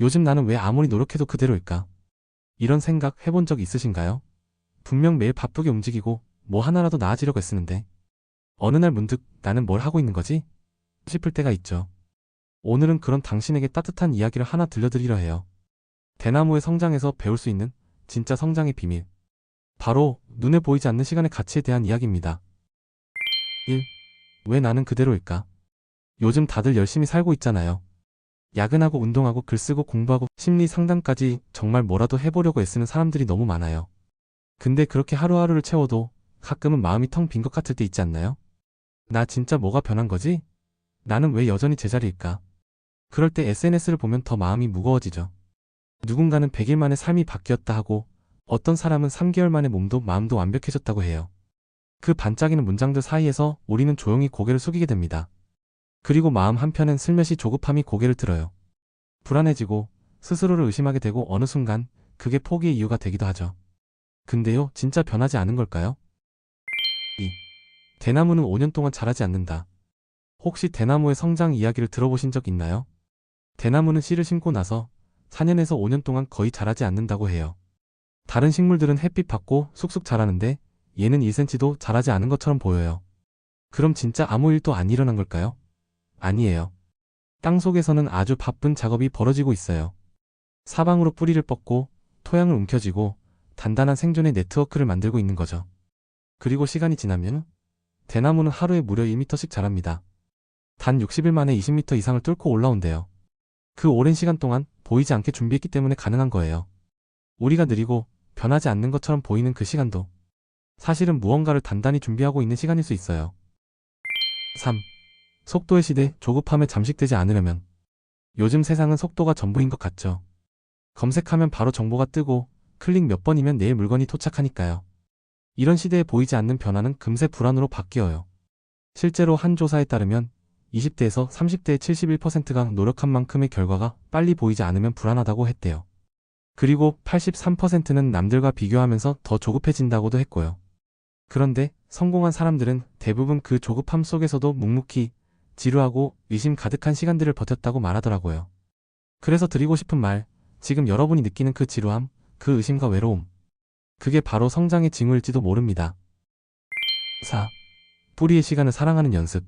요즘 나는 왜 아무리 노력해도 그대로일까? 이런 생각 해본 적 있으신가요? 분명 매일 바쁘게 움직이고 뭐 하나라도 나아지려고 애쓰는데 어느 날 문득 나는 뭘 하고 있는 거지? 싶을 때가 있죠. 오늘은 그런 당신에게 따뜻한 이야기를 하나 들려드리려 해요. 대나무의 성장에서 배울 수 있는 진짜 성장의 비밀. 바로 눈에 보이지 않는 시간의 가치에 대한 이야기입니다. 1. 왜 나는 그대로일까? 요즘 다들 열심히 살고 있잖아요. 야근하고 운동하고 글쓰고 공부하고 심리 상담까지 정말 뭐라도 해보려고 애쓰는 사람들이 너무 많아요. 근데 그렇게 하루하루를 채워도 가끔은 마음이 텅 빈 것 같을 때 있지 않나요? 나 진짜 뭐가 변한 거지? 나는 왜 여전히 제자리일까? 그럴 때 SNS를 보면 더 마음이 무거워지죠. 누군가는 100일 만에 삶이 바뀌었다 하고 어떤 사람은 3개월 만에 몸도 마음도 완벽해졌다고 해요. 그 반짝이는 문장들 사이에서 우리는 조용히 고개를 숙이게 됩니다. 그리고 마음 한편엔 슬며시 조급함이 고개를 들어요. 불안해지고 스스로를 의심하게 되고 어느 순간 그게 포기의 이유가 되기도 하죠. 근데요, 진짜 변하지 않은 걸까요? 2. 대나무는 5년 동안 자라지 않는다. 혹시 대나무의 성장 이야기를 들어보신 적 있나요? 대나무는 씨를 심고 나서 4년에서 5년 동안 거의 자라지 않는다고 해요. 다른 식물들은 햇빛 받고 쑥쑥 자라는데 얘는 1cm도 자라지 않은 것처럼 보여요. 그럼 진짜 아무 일도 안 일어난 걸까요? 아니에요. 땅 속에서는 아주 바쁜 작업이 벌어지고 있어요. 사방으로 뿌리를 뻗고 토양을 움켜쥐고 단단한 생존의 네트워크를 만들고 있는 거죠. 그리고 시간이 지나면 대나무는 하루에 무려 1m씩 자랍니다. 단 60일 만에 20m 이상을 뚫고 올라온대요. 그 오랜 시간 동안 보이지 않게 준비했기 때문에 가능한 거예요. 우리가 느리고 변하지 않는 것처럼 보이는 그 시간도 사실은 무언가를 단단히 준비하고 있는 시간일 수 있어요. 3. 속도의 시대, 조급함에 잠식되지 않으려면 요즘 세상은 속도가 전부인 것 같죠. 검색하면 바로 정보가 뜨고 클릭 몇 번이면 내일 물건이 도착하니까요. 이런 시대에 보이지 않는 변화는 금세 불안으로 바뀌어요. 실제로 한 조사에 따르면 20대에서 30대의 71%가 노력한 만큼의 결과가 빨리 보이지 않으면 불안하다고 했대요. 그리고 83%는 남들과 비교하면서 더 조급해진다고도 했고요. 그런데 성공한 사람들은 대부분 그 조급함 속에서도 묵묵히 지루하고 의심 가득한 시간들을 버텼다고 말하더라고요. 그래서 드리고 싶은 말, 지금 여러분이 느끼는 그 지루함, 그 의심과 외로움. 그게 바로 성장의 징후일지도 모릅니다. 4. 뿌리의 시간을 사랑하는 연습.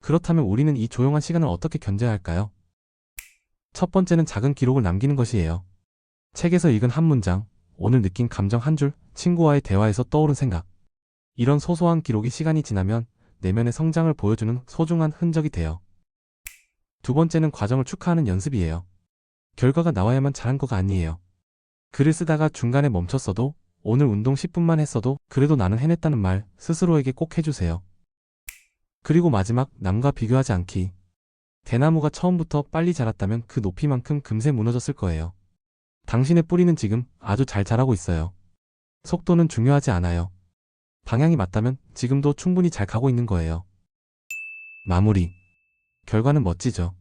그렇다면 우리는 이 조용한 시간을 어떻게 견뎌야 할까요? 첫 번째는 작은 기록을 남기는 것이에요. 책에서 읽은 한 문장, 오늘 느낀 감정 한 줄, 친구와의 대화에서 떠오른 생각. 이런 소소한 기록이 시간이 지나면 내면의 성장을 보여주는 소중한 흔적이 돼요. 두 번째는 과정을 축하하는 연습이에요. 결과가 나와야만 잘한 거가 아니에요. 글을 쓰다가 중간에 멈췄어도 오늘 운동 10분만 했어도 그래도 나는 해냈다는 말 스스로에게 꼭 해주세요. 그리고 마지막 남과 비교하지 않기. 대나무가 처음부터 빨리 자랐다면 그 높이만큼 금세 무너졌을 거예요. 당신의 뿌리는 지금 아주 잘 자라고 있어요. 속도는 중요하지 않아요. 방향이 맞다면 지금도 충분히 잘 가고 있는 거예요. 마무리. 결과는 멋지죠.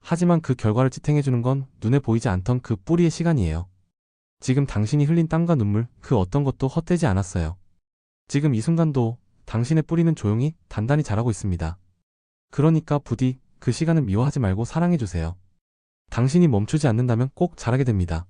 하지만 그 결과를 지탱해주는 건 눈에 보이지 않던 그 뿌리의 시간이에요. 지금 당신이 흘린 땀과 눈물 그 어떤 것도 헛되지 않았어요. 지금 이 순간도 당신의 뿌리는 조용히 단단히 자라고 있습니다. 그러니까 부디 그 시간을 미워하지 말고 사랑해주세요. 당신이 멈추지 않는다면 꼭 자라게 됩니다.